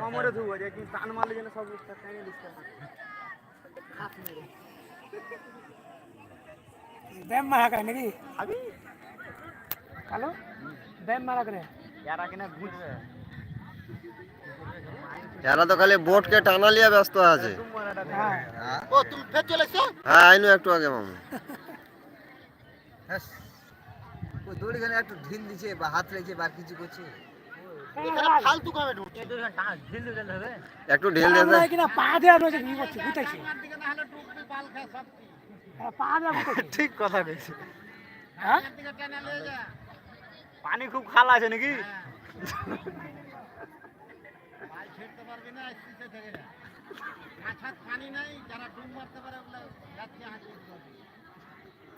কমরে ধুবো যে কিন্তু টান মারলে যেন সব টেনে দিচ্ছে ব্যায়াম মারা করে নাকি? আমি কালো? ব্যায়াম মারা করে। এরা কিনা বুঝবে এরা তো খালি বোটকে টানা লিয়া ব্যস্ত আছে। হ্যাঁ ও তুমি ফের চলে হ্যাঁ আইনু একটু আগে মামু। ওই দড়িখানে একটু ঢিল দিছে বা হাত লেগেছে বা কিছু করছে। ফালতু কামে ঢুকছে একটু ঢিল দিয়ে। কিনা পা দেওয়া রয়েছে কি করছে গুতাইছে হ্যাঁ, পা দেওয়া ঠিক কথা বলছি। হ্যাঁ? পানি খুব খালা আছে নাকি?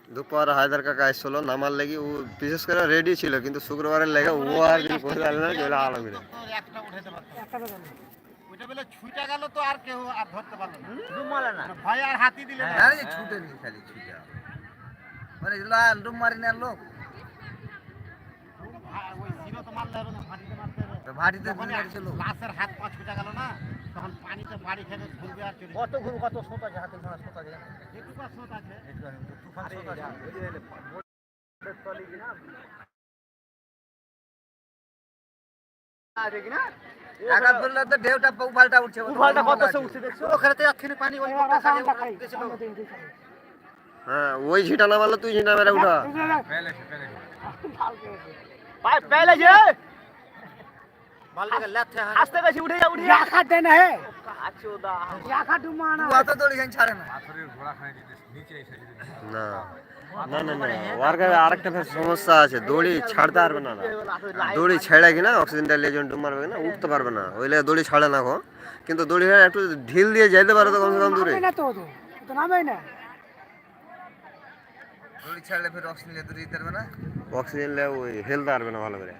দুপুর হায়দার কাকা আসছিল নামার লেগে ও বিশেষ করে রেডি ছিল কিন্তু শুক্রবারের লেগে ও আর কিছু করতে পারল না চলে ওইটা বেলে ছুটে গেল তো আর কেউ আর ধরতে পারল না ভয় আর হাতি দিলে না। যে ছুটে নি খালি ছুটে মানে লাল ডুম মারি না লোক। ওই জিরো তো মারলে হবে না মারতে হবে তো ভাটিতে যখন দুই মারছে লোক লাশের হাত পা ছুটে গেল না তখন পানিতে বাড়ি খেতে ঘুরবে আর চলে কত ঘুর কত স্রোত আছে হাতে ঘোড়া স্রোত আছে? যেটুকু স্রোত আছে। তুফান স্রোত আছে। আছে কিনা টাকা ধরলে তো ঢেউটা উফালটা উঠছে উফালটা কত সে উঠছে দেখছ? ওখানে তো পানি ওই হ্যাঁ ওই ঝিটা না মারলে তুই মেরে উঠা। পেলে যে আস্তে বেশি উঠে যা উঠে যা। রাখা দেয় না হে। আছো দা। রাখা ডুমা না অত দড়িখানে ছাড়ে না? না। না না না ওর কাছে আরেকটা সমস্যা আছে। দড়ি ছাড়তে পারবে না। দড়ি ছেড়ে কিনা অক্সিজেনটা লেজন ডুব মারবে না উঠতে পারবে না। ওই লেগে দড়ি ছাড়ে না গো কিন্তু দড়ি একটু ঢিল দিয়ে যেতে পারে তো কমসে কম দূরে না তো তো ও না। দড়ি ছাড়লে ফের অক্সিজেন দড়ি দিতে পারবে না? অক্সিজেন লে ওই হেলতে পারবে না ভালো করে।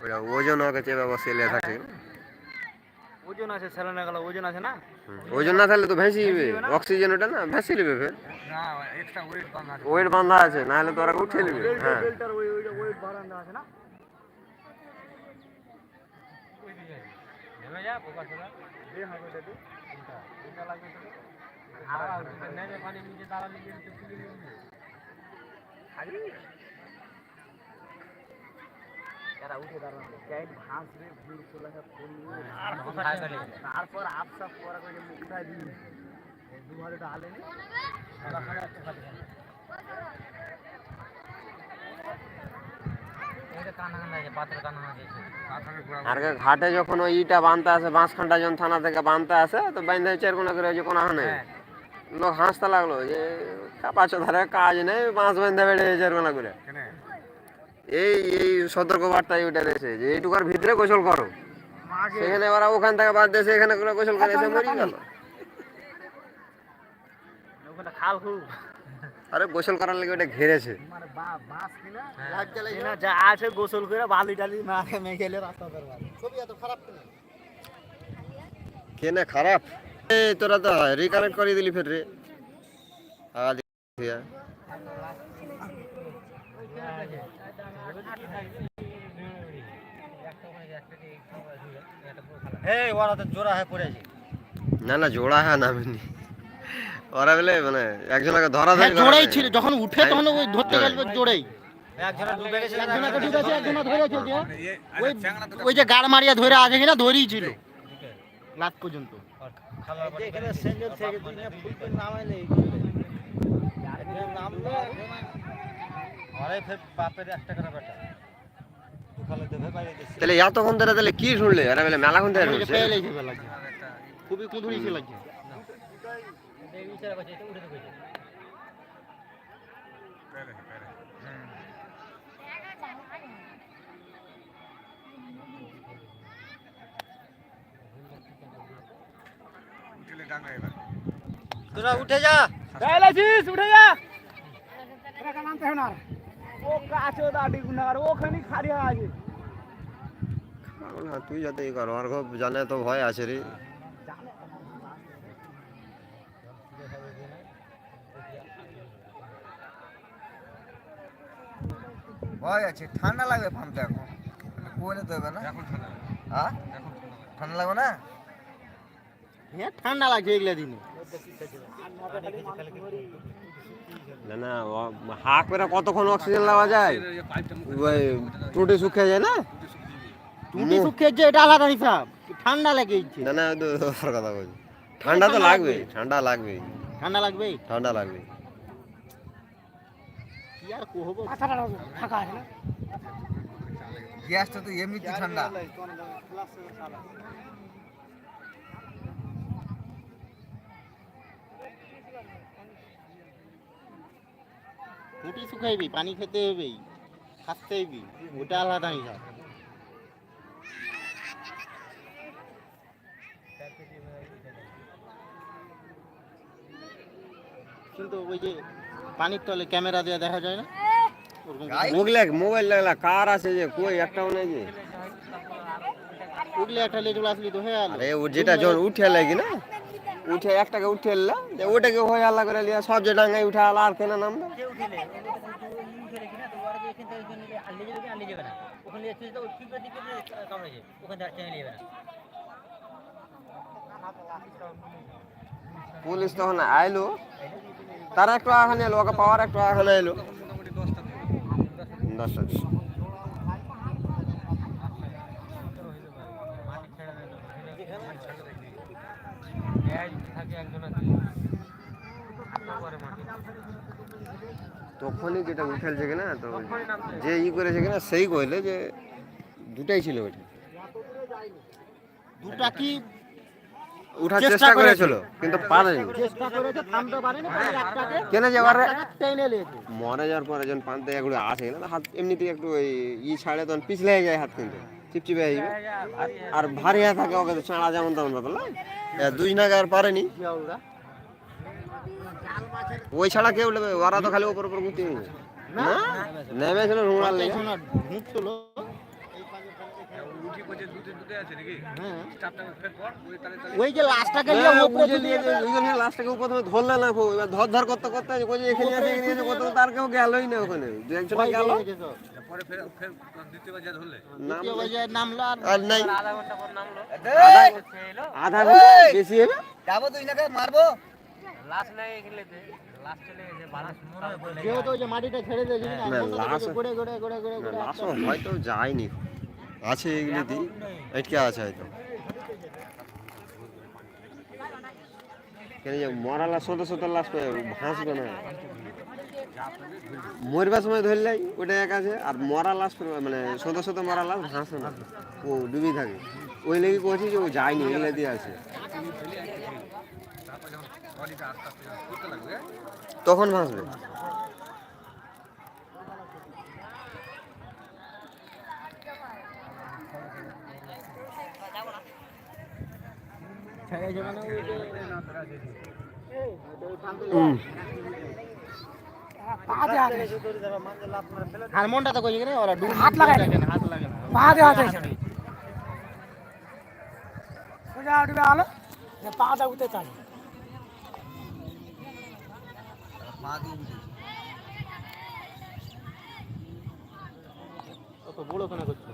ওইটা ওজন ওকে চেপে বসে লে থাকে ওজন আছে সেলানা গেল ওজন আছে না হুম, ওজন না থাকলে তো ভেসে যাবে অক্সিজেন ওটা না ভেসে নেবে ফের ওয়েট বাঁধা আছে না হলে তো ওরা উঠে নেবে হ্যাঁ বেল্টার ওই ওই ওই বারান্দা আছে না দে হবে এটা দে। এটা লাগবে এরা উঠে দাঁড়ানো ক্যাট ঘাস রে ভুল চলে গেছে ফুল তারপর আপসা পরে করে উঠাই দিই দু হাজার টাকা আলে নি আর কে ঘাটে যখন ওই ইটা বানতে আসে বাঁশখানটা যখন থানা থেকে বানতে আসে তো বাইন্ধে চার কোনা করে যে কোনো হানে লোক হাসতে লাগল যে পাঁচ ধারে কাজ নেই বাঁশ বেড়ে করে। এই এই সতর্ক বার্তায় ওইটা দিয়েছে যে এইটুকার ভিতরে গোসল করো। সেখানে ওরা ওখান থেকে বাদ দিয়েছে এখানে গোসল করে এসে মরি গেল। আরে গোসল করার লাগে ওটা ঘিরেছে। মানে বা- বাঁশ কিনা লাগ জ্বালাই কিনা যা আছে গোসল করে বালি টালি মাখে মেখেলে রাস্তা করবার ছবি এত খারাপ কেন কেনে খারাপ? এই তোরা তো রিকানেক্ট করে দিলি ফের রে। আগা দিয়া। এই ওরা তো জোড়া হয়ে পড়েছে না না জোড়া হ্যাঁ নামেনি ওরা বলে মানে একজনকে ধরা ধরি করা জোড়াই ছিল যখন উঠে তখন ওই ধরতে। গেল জোড়াই। একজনা ডুবে গেছে একজনা তো ডুবেছে একজনা ধরেছে যে। ওই ওই যে গাড় মারিয়া ধরে আছে কিনা ধরেই ছিল লাস্ট পর্যন্ত। এখানে সেঞ্জল থেকে নামলে ফের বাপের একটা করে বেটা তাহলে এতক্ষণ ধরে তাহলে কি শুনলে আরে বলে মেলাক্ষণ ধরে শুনছে খুবই কুঁদুরি ছিল লাগছে। তোরা উঠে যা পেলেছিস উঠে যা এটা নামতে হবে না আর। ও কাছে দাঁড়ি গুনাগার ওখানে খাড়ি আছে না, তুই যাতে ই কর ওর খুব জানে তো ভয় আছে রে ভয় আছে ঠান্ডা লাগবে ফানতে এখন কোলে তো হবে না হ্যাঁ ঠান্ডা লাগবে না হ্যাঁ ঠান্ডা লাগছে এগুলা দিনে। না না ও- হা করে কতক্ষণ অক্সিজেন লাগা যায়? ওই টুটি শুকিয়ে যায় না? টুটি শুকিয়ে যে এটা আলাদা হিসাব ঠান্ডা লেগে না না কথা বলছি ঠান্ডা তো লাগবে। ঠান্ডা লাগবে ঠান্ডা লাগবে ঠান্ডা লাগবে কি আর কহবো ফাঁকা আছে না? গ্যাসটা তো এমনিতে ঠান্ডা। টুটি শুকাইবি পানি খেতে হবে খাতে হইবি ওটা আলাদা হিসাব কিন্তু ওই যে পানির তলে ক্যামেরা দিয়ে দেখা যায় না ওরকম কিছু। গাই? মুগলে মোবাইল লাগলা কার আছে যে কই একটাও নাই যে উঠলে একটা লেজুল আসলি তো হয়ে গেল আরে ও যেটা যখন উঠে লাগি না উঠে একটাকে উঠে এলা ওটাকে হয়ে আল্লাহ করে লিয়া সব যে ডাঙ্গায় উঠে আলা, আর কেনা নাম পুলিশ তখন আইলো, তারা একটু আখানে এলো ওকে পাওয়ার একটু আখানে এলো। দশটা তখনই যেটা উঠেলছে কিনা তো যে ই করেছে কিনা সেই কইলে যে দুটাই ছিল ওইটা। দুটা কি উঠার চেষ্টা করেছিল। কিন্তু পারেনি। চেষ্টা করেছে থামতে পারেনি পরে একটাকে কেন যে এবারে একটাকে টেনে নিয়েছে। মরে যাওয়ার পরে যখন পান্তে এগুলো আসে না হাত এমনিতেই একটু ওই ই ছাড়ে তখন পিছলে যায় হাত কিন্তু। চিপচিপে হয়ে যাবে। আর ভারী হয়ে থাকে ওকে তো চাঁড়া যেমন তেমন ব্যাপার না? দুই নাগে আর পারেনি। ওই ছাড়া কেউ নেবে ওরা তো খালি ওপর উপর গুটি না? নেমেছিল রুমাল ঢুকছিল হ্যাঁ। ওই যে লাস্টটাকে নিয়ে হ্যাঁ, বুঝে নিয়ে যে দুইজন লাস্টটাকে উপর থেকে ধরলে না খুব এবার ধর ধর করতে করতে ওই যে এখানে কত তার কেউ গেলই না ওখানে। দু একজন নামলো। আর আধা ঘণ্টা বেশি হবে যাব তুই নাকি মারবো। যেহেতু ওই যে মাটিটা ছেড়ে দিয়েছে না, না, লাশ- থেকে ঘুরে ঘুরে ঘুরে ঘুরে ঘুরে হয়তো যায়নি। আছে এগুলিতে আটকে আছে হয়তো। কেন মরা লাশ শত শত লাশ পেয়ে ভাসবে না। মরবার সময় ধরলেই ওটা এক আছে আর মরা লাশ মানে শত শত মরা লাশ ভাসে না। ও ডুবি থাকে। ওই লেগে কছি যে ও যায়নি এগুলো দিয়ে আছে। তখন ভাসবে। হুম। পা দিয়ে হাত। আর মনটা তো কই গেলে ওরা ডুব হাত লাগায় না। হাত লাগে না পা দিয়ে হাত। সোজা উঠবে আলো যে পাটা উঠে চাই পা দিয়ে উঠেছে। কত বড় কেন করছ